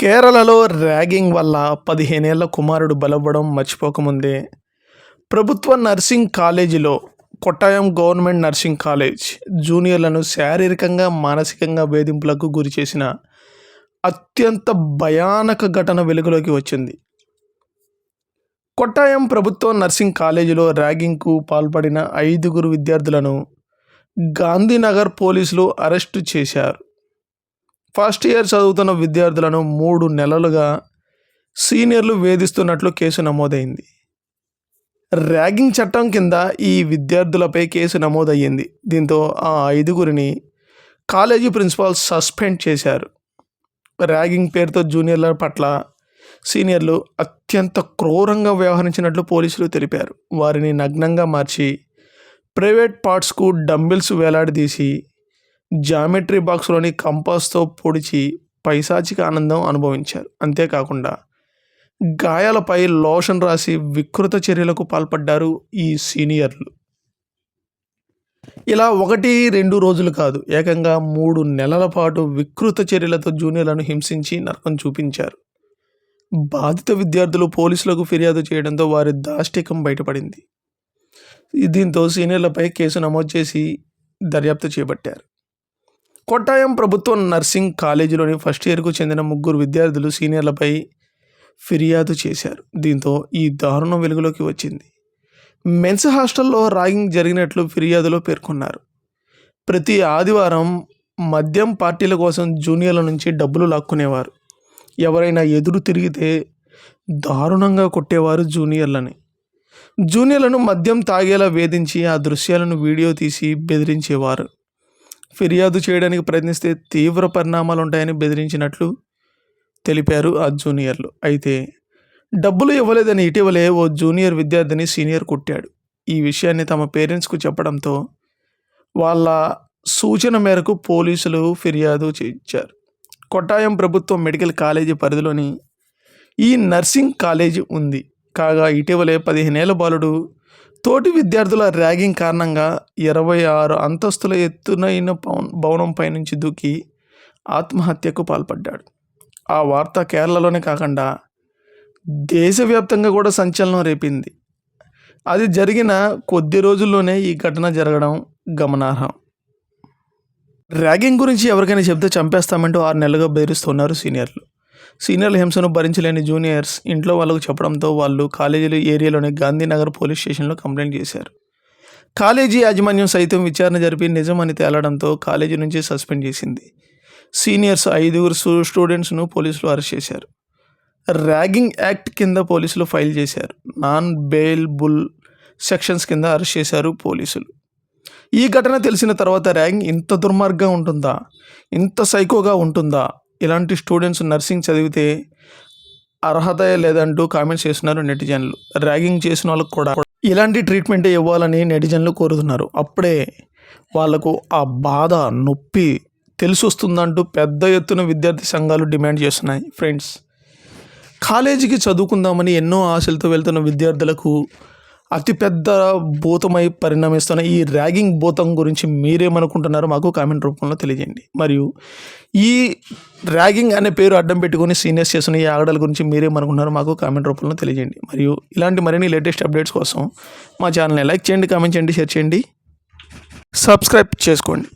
కేరళలో ర్యాగింగ్ వల్ల పదిహేనేళ్ళ కుమారుడు బలవ్వడం మర్చిపోకముందే. ప్రభుత్వ నర్సింగ్ కాలేజీలో కొట్టాయం గవర్నమెంట్ నర్సింగ్ కాలేజ్ జూనియర్లను శారీరకంగా మానసికంగా వేధింపులకు గురి చేసిన అత్యంత భయానక ఘటన వెలుగులోకి వచ్చింది. కొట్టాయం ప్రభుత్వ నర్సింగ్ కాలేజీలో ర్యాగింగ్కు పాల్పడిన ఐదుగురు విద్యార్థులను గాంధీనగర్ పోలీసులు అరెస్టు చేశారు. ఫస్ట్ ఇయర్ చదువుతున్న విద్యార్థులను మూడు నెలలుగా సీనియర్లు వేధిస్తున్నట్లు కేసు నమోదైంది. ర్యాగింగ్ చట్టం కింద ఈ విద్యార్థులపై కేసు నమోదయ్యింది. దీంతో ఆ ఐదుగురిని కాలేజీ ప్రిన్సిపాల్ సస్పెండ్ చేశారు. ర్యాగింగ్ పేరుతో జూనియర్ల పట్ల సీనియర్లు అత్యంత క్రూరంగా వ్యవహరించినట్లు పోలీసులు తెలిపారు. వారిని నగ్నంగా మార్చి ప్రైవేట్ పార్ట్స్కు డంబిల్స్ వేలాడదీసి జామెట్రీ బాక్స్లోని కంపాస్తో పొడిచి పైశాచిక ఆనందం అనుభవించారు. అంతేకాకుండా గాయాలపై లోషన్ రాసి వికృత చర్యలకు పాల్పడ్డారు ఈ సీనియర్లు. ఇలా ఒకటి రెండు రోజులు కాదు ఏకంగా మూడు నెలల పాటు వికృత చర్యలతో జూనియర్లను హింసించి నరకం చూపించారు. బాధిత విద్యార్థులు పోలీసులకు ఫిర్యాదు చేయడంతో వారి దాష్టికం బయటపడింది. దీంతో సీనియర్లపై కేసు నమోదు చేసి దర్యాప్తు చేపట్టారు. కొట్టాయం ప్రభుత్వ నర్సింగ్ కాలేజీలోని ఫస్ట్ ఇయర్కు చెందిన ముగ్గురు విద్యార్థులు సీనియర్లపై ఫిర్యాదు చేశారు. దీంతో ఈ దారుణం వెలుగులోకి వచ్చింది. మెన్స్ హాస్టల్లో ర్యాగింగ్ జరిగినట్లు ఫిర్యాదులో పేర్కొన్నారు. ప్రతి ఆదివారం మద్యం పార్టీల కోసం జూనియర్ల నుంచి డబ్బులు లాక్కునేవారు. ఎవరైనా ఎదురు తిరిగితే దారుణంగా కొట్టేవారు జూనియర్లని. జూనియర్లను మద్యం తాగేలా వేధించి ఆ దృశ్యాలను వీడియో తీసి బెదిరించేవారు. ఫిర్యాదు చేయడానికి ప్రయత్నిస్తే తీవ్ర పరిణామాలు ఉంటాయని బెదిరించినట్లు తెలిపారు ఆ జూనియర్లు. అయితే డబ్బులు ఇవ్వలేదని ఇటీవలే ఓ జూనియర్ విద్యార్థిని సీనియర్ కొట్టాడు. ఈ విషయాన్ని తమ పేరెంట్స్కు చెప్పడంతో వాళ్ళ సూచన మేరకు పోలీసులు ఫిర్యాదు చేయించారు. కొట్టాయం ప్రభుత్వ మెడికల్ కాలేజీ పరిధిలోని ఈ నర్సింగ్ కాలేజీ ఉంది. కాగా ఇటీవలే పదిహేనేళ్ళ బాలుడు తోటి విద్యార్థుల ర్యాగింగ్ కారణంగా ఇరవై ఆరు అంతస్తుల ఎత్తునైన భవనంపై నుంచి దూకి ఆత్మహత్యకు పాల్పడ్డాడు. ఆ వార్త కేరళలోనే కాకుండా దేశవ్యాప్తంగా కూడా సంచలనం రేపింది. అది జరిగిన కొద్ది రోజుల్లోనే ఈ ఘటన జరగడం గమనార్హం. ర్యాగింగ్ గురించి ఎవరికైనా చెప్తే చంపేస్తామంటూ ఆరు నెలలుగా బెదిరిస్తున్నారు సీనియర్లు. సీనియర్ల హింసను భరించలేని జూనియర్స్ ఇంట్లో వాళ్ళకు చెప్పడంతో వాళ్ళు కాలేజీల ఏరియాలోని గాంధీనగర్ పోలీస్ స్టేషన్లో కంప్లైంట్ చేశారు. కాలేజీ యాజమాన్యం సైతం విచారణ జరిపి నిజమని తేలడంతో కాలేజీ నుంచి సస్పెండ్ చేసింది. సీనియర్స్ ఐదుగురు స్టూడెంట్స్ను పోలీసులు అరెస్ట్ చేశారు. ర్యాగింగ్ యాక్ట్ కింద పోలీసులు ఫైల్ చేశారు. నాన్ బెయిల్ బుల్ సెక్షన్స్ కింద అరెస్ట్ చేశారు పోలీసులు. ఈ ఘటన తెలిసిన తర్వాత ర్యాగింగ్ ఇంత దుర్మార్గంగా ఉంటుందా? ఇంత సైకోగా ఉంటుందా? ఇలాంటి స్టూడెంట్స్ నర్సింగ్ చదివితే అర్హత లేదంటూ కామెంట్స్ చేస్తున్నారు నెటిజన్లు. ర్యాగింగ్ చేసిన వాళ్ళకు కూడా ఇలాంటి ట్రీట్మెంట్ ఇవ్వాలని నెటిజన్లు కోరుతున్నారు. అప్పుడే వాళ్ళకు ఆ బాధ నొప్పి తెలిసి వస్తుందంటూ పెద్ద ఎత్తున విద్యార్థి సంఘాలు డిమాండ్ చేస్తున్నాయి ఫ్రెండ్స్. కాలేజీకి చదువుకుందామని ఎన్నో ఆశలతో వెళ్తున్న విద్యార్థులకు అతిపెద్ద భూతమై పరిణమిస్తున్న ఈ ర్యాగింగ్ భూతం గురించి మీరేమనుకుంటున్నారో మాకు కామెంట్ రూపంలో తెలియజేయండి. మరియు ఈ ర్యాగింగ్ అనే పేరు అడ్డం పెట్టుకుని సీనియర్స్ చేస్తున్న ఈ ఆగడాల గురించి మీరేమనుకుంటున్నారో మాకు కామెంట్ రూపంలో తెలియజేయండి. మరియు ఇలాంటి మరిన్ని లేటెస్ట్ అప్డేట్స్ కోసం మా ఛానల్ని లైక్ చేయండి కామెంట్ చేయండి షేర్ చేయండి. సబ్స్క్రైబ్ చేసుకోండి.